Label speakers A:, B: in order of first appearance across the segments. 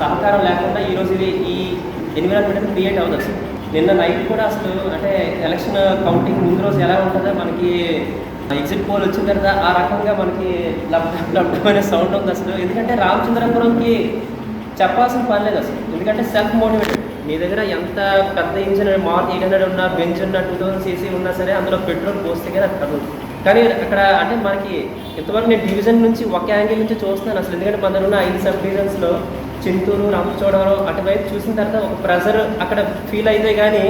A: సహకారం లేకుండా ఈరోజు ఇది ఈ ఎన్విరాన్మెంట్ క్రియేట్ అవుతుంది అసలు నిన్న నైట్ కూడా అసలు అంటే ఎలక్షన్ కౌంటింగ్ ముందు రోజు ఎలా ఉంటుందో మనకి ఎగ్జిట్ పోల్ వచ్చిన తర్వాత ఆ రకంగా మనకి లబ్ సౌండ్ ఉంది అసలు. ఎందుకంటే రామచంద్రపురంకి చెప్పాల్సిన పని లేదు అసలు. ఎందుకంటే సెల్ఫ్ మోటివేటెడ్ మీ దగ్గర ఎంత పెద్ద ఇంజిన్ మార్క్ ఎయిట్ హండ్రెడ్ ఉన్నా బెంచ్ ఉన్న టూ థౌసండ్ సీసీ ఉన్నా సరే అందులో పెట్రోల్ పోస్తే కానీ అది కానీ అక్కడ అంటే మనకి ఇంతవరకు నేను డివిజన్ నుంచి ఒక యాంగిల్ నుంచి చూస్తున్నాను అసలు. ఎందుకంటే మన ఉన్న ఐదు సబ్ డివిజన్స్లో చింతూరు రామచోడవరం అటువైపు చూసిన తర్వాత ఒక ప్రెషర్ అక్కడ ఫీల్ అయితే కానీ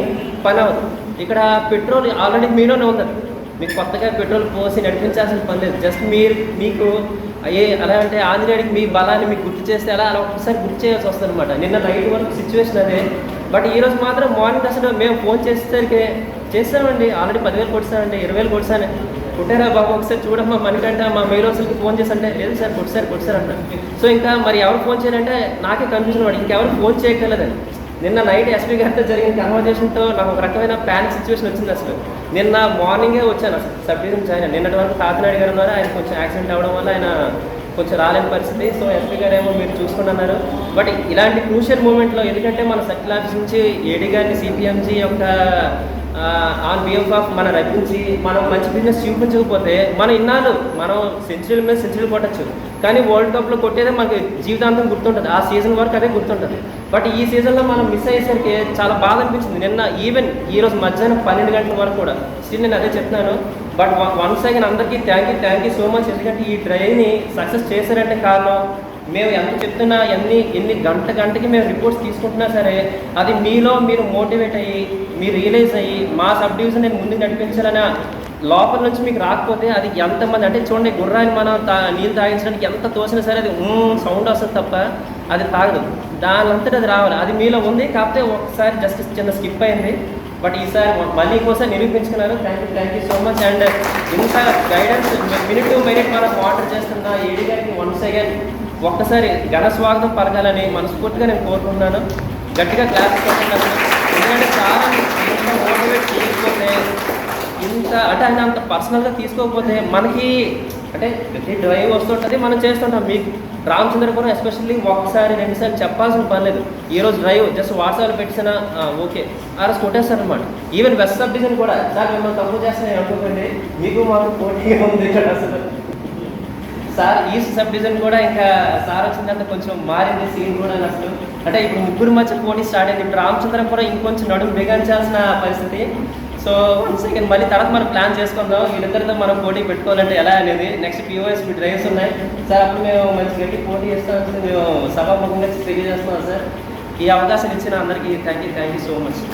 A: పని అవ్వదు. ఇక్కడ పెట్రోల్ ఆల్రెడీ మీలోనే ఉన్నది. మీకు కొత్తగా పెట్రోల్ పోసి నడిపించాల్సిన పని లేదు. జస్ట్ మీరు మీకు ఏ అలా అంటే ఆంజనేయుడికి మీ బలాన్ని మీకు గుర్తు చేస్తే అలా అలా ఒకసారి గుర్తు చేయాల్సి వస్తుంది అనమాట నిన్న నైట్ వరకు సిచ్యువేషన్ అదే. బట్ ఈరోజు మాత్రం మార్నింగ్ అసలు మేము ఫోన్ చేసేసరికి చేస్తామండి. ఆల్రెడీ పదివేలు కొట్టామండి ఇరవై వేలు కొట్టాను కుట్టారా బాబు ఒకసారి చూడమ్మా మనకంటే మా మెయిల్ ఫోన్ చేసి అంటే లేదు సార్ కొట్టారు సార్ అంటారు సో ఇంకా మరి ఎవరు ఫోన్ చేయాలంటే నాకే కన్ఫ్యూజన్ వాడు. ఇంకెవరు ఫోన్ చేయగలదని నిన్న నైట్ ఎస్పీ గారితో జరిగిన కన్వర్జేషన్తో నాకు ఒక రకమైన ప్యానిక్ సిచ్యువేషన్ వచ్చింది అసలు. నిన్న మార్నింగే వచ్చాను అసలు. సబ్ డివిజన్ జాయిన్ నిన్నటి వరకు కాకినాడ గారు ఉన్నారు ఆయన కొంచెం యాక్సిడెంట్ అవ్వడం వల్ల ఆయన కొంచెం రాలేని పరిస్థితి. సో ఎస్పీ గారు ఏమో మీరు చూసుకుని అన్నారు బట్ ఇలాంటి క్రూషియల్ మూమెంట్లో ఎందుకంటే మన సర్కిల్ ఆఫీస్ నుంచి ఏడీ గారిని సిపిఎంజీ యొక్క ఆన్ బిహేఫ్ ఆఫ్ మనం రప్పించి మనం మంచి బిజినెస్ చూపించకపోతే మనం ఇన్నాళ్ళు మనం సెంచరీల మీద సెంచరీలు కొట్టచ్చు. కానీ వరల్డ్ కప్లో కొట్టేదే మనకి జీవితాంతం గుర్తుంటుంది. ఆ సీజన్ వరకు అదే గుర్తుంటుంది. బట్ ఈ సీజన్లో మనం మిస్ అయ్యేసరికి చాలా బాధ అనిపించింది. నిన్న ఈవెన్ ఈ రోజు మధ్యాహ్నం పన్నెండు గంటల వరకు కూడా. స్టిల్ నేను అదే చెప్తున్నాను. బట్ వన్ సెకండ్ అందరికీ thank you thank you so much ఎందుకంటే ఈ ట్రైని సక్సెస్ చేశారంటే కారణం మేము ఎంత చెప్తున్నా ఎన్ని ఎన్ని గంట గంటకి మేము రిపోర్ట్స్ తీసుకుంటున్నా సరే అది మీలో మీరు మోటివేట్ అయ్యి మీరు రియలైజ్ అయ్యి మా సబ్ డివిజన్ నేను ముందుకు నడిపించాలన్న లోపల నుంచి మీకు రాకపోతే అది ఎంతమంది అంటే చూడండి గుర్రాన్ని మనం తా నీళ్ళు తాగించడానికి ఎంత తోసినా సరే అది సౌండ్ వస్తుంది తప్ప అది తాగదు. దాని అది రావాలి. అది మీలో ఉంది కాకపోతే ఒకసారి జస్ట్ చిన్న స్కిప్ అయింది. బట్ ఈసారి మళ్ళీ ఇంకోసారి నిరూపించుకున్నారు thank you thank you so much and ఇంత గైడెన్స్ మినిట్ టు మినిట్ మనం వాటర్ చేస్తున్న. ఏడి గారికి వన్స్ అగైన్ ఒక్కసారి ఘన స్వాగతం పలకాలని మనస్ఫూర్తిగా నేను కోరుకుంటున్నాను. గట్టిగా క్లాస్ కొట్టున్నాను ఎందుకంటే చాలా ఇంత మోటివేట్ చేయకపోతే ఇంత అంటే ఆయన అంత పర్సనల్గా తీసుకోకపోతే మనకి అంటే ప్రతి డ్రైవ్ వస్తుంటుంది మనం చేస్తుంటాం. మీకు రామచంద్రపురం ఎస్పెషల్లీ ఒకసారి రెండుసార్లు చెప్పాల్సిన పని లేదు. ఈ రోజు డ్రైవ్ జస్ట్ వాట్సాప్లో పెట్టినా ఓకే. ఆ రోజు కొట్టేస్తారు అనమాట ఈవెన్ వెస్ట్ సబ్ డివిజన్ కూడా సార్ మిమ్మల్ని తప్పు చేస్తాను అనుకోకండి. మీకు మాకు పోటీగా ఉంది ఇక్కడ అసలు. సార్ ఈస్ట్ సబ్ డివిజన్ కూడా ఇంకా సార్ వచ్చిందంటే కొంచెం మారింది సీన్ కూడా అసలు అంటే ఇప్పుడు ముగ్గురు మధ్య పోటీ స్టార్ట్ అయింది. ఇప్పుడు రామచంద్రపురం ఇంకొంచెం నడుము బిగించాల్సిన పరిస్థితి. సో సెకండ్ మళ్ళీ తర్వాత మనం ప్లాన్ చేసుకుందాం. వీళ్ళిద్దరితో మనం పోటీ పెట్టుకోవాలంటే ఎలా అనేది నెక్స్ట్ పిఓఎస్ మీ డ్రైవ్స్ ఉన్నాయి. సార్ అప్పుడు మేము మంచి గట్టి పోటీ చేస్తామని మేము సభాముఖంగా తెలియజేస్తున్నాం సార్. ఈ అవకాశం ఇచ్చిన అందరికీ thank you thank you so much